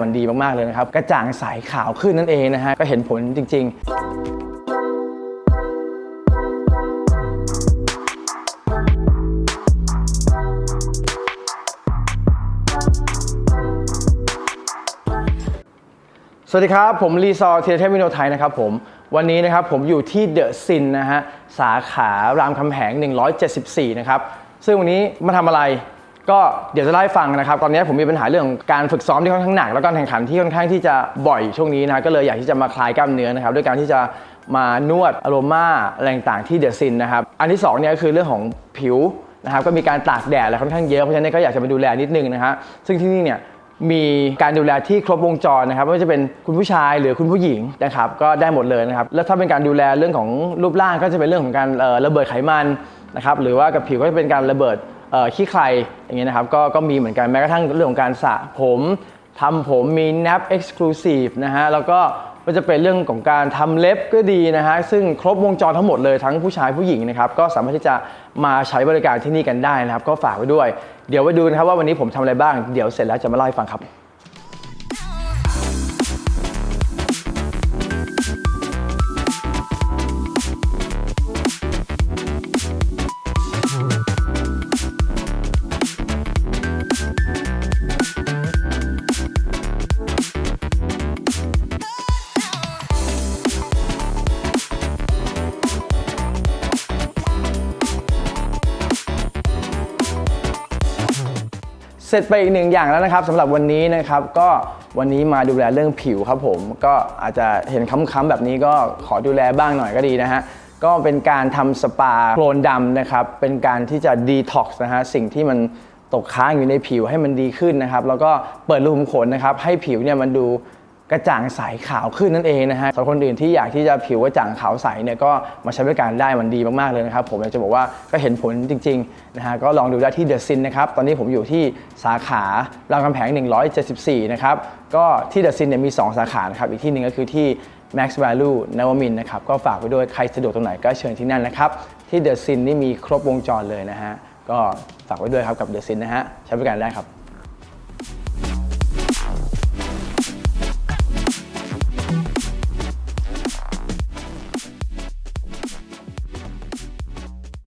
มันดีมาก ๆ เลยนะครับ กระจ่างใสขาวขึ้นนั่นเองนะฮะ ก็เห็นผลจริง ๆสวัสดีครับ ผมรีซอร์เทเทมิโนไทยนะครับผม วันนี้นะครับผมอยู่ที่เดอะซินนะฮะ สาขารามคำแหง 174 นะครับ ซึ่งวันนี้มาทำอะไร ก็เดี๋ยวจะเล่าให้ฟังนะครับ ตอนนี้ผมมีปัญหาเรื่องการฝึกซ้อมที่ค่อนข้างหนัก แล้วก็การแข่งขันที่ค่อนข้างที่จะบ่อยช่วงนี้นะก็เลยอยากที่จะมาคลายกล้ามเนื้อนะครับด้วยการที่จะมานวดอโรมาอะไรต่างๆที่เดอะซินนะครับอันที่สองเนี่ยก็คือเรื่องของผิวนะครับก็มีการตากแดดอะไรค่อนข้างเยอะเพราะฉะนั้นก็อยากจะมาดูแลนิดนึงนะฮะซึ่งที่นี่เนี่ยมีการดูแลที่ครบวงจรนะครับไม่ว่าจะเป็นคุณผู้ชายหรือคุณผู้หญิงนะครับก็ได้หมดเลยนะครับแล้วถ้าเป็นการดูแลเรื่องของรูปร่างก็จะเป็นเรื่องของการระเบิดไขมันนะครับหรือว่ากับผิวก็จะเป็นการระเบิด ขี้ใครอย่างเงี้ยนะครับก็ก็มีเหมือนกันแม้กระทั่งเรื่องของการสระผมทำผมมี nap exclusive นะฮะแล้วก็ก็จะเป็นเรื่องของการทำเล็บก็ดีนะฮะซึ่งครบวงจรทั้งหมดเลยทั้งผู้ชายผู้หญิงนะครับก็สามารถที่จะมาใช้บริการที่นี่กันได้นะครับ ก็ฝากไว้ด้วย เดี๋ยวไปดูนะครับว่าวันนี้ผมทำอะไรบ้างเดี๋ยวเสร็จแล้วจะมาเล่าให้ฟังครับ เสร็จไปอีกหนึ่งอย่างแล้วนะครับสำหรับวันนี้นะครับก็วันนี้มาดูแลเรื่องผิวครับผมก็อาจจะเห็นค้ำๆแบบนี้ก็ขอดูแลบ้างหน่อยก็ดีนะฮะก็เป็นการทำสปาโคลนดำนะครับเป็นการที่จะดีท็อกซ์นะฮะสิ่งที่มันตกค้างอยู่ในผิวให้มันดีขึ้นนะครับแล้วก็เปิดรูขุมขนนะครับให้ผิวเนี่ยมันดู กระจ่างใสขาวขึ้นนั่นเองนะฮะสำหรับคนอื่นที่อยากที่จะผิวกระจ่างขาวใสเนี่ยก็มาใช้บริการได้มันดีมากๆเลยนะครับผมอยากจะบอกว่าก็เห็นผลจริงๆนะฮะก็ลองดูได้ที่เดอะซินนะครับตอนนี้ผมอยู่ที่สาขารามคำแหง174 นะครับก็ที่เดอะซินเนี่ยมี 2 สาขานะครับอีกที่หนึ่งก็คือที่ Max Value นวมินนะครับก็ฝากไว้ด้วยใครสะดวกตรงไหนก็เชิญที่นั่นนะครับที่เดอะซินนี่มีครบวงจรเลยนะฮะก็ฝากไว้ด้วยครับกับเดอะซินนะฮะใช้บริการได้ครับ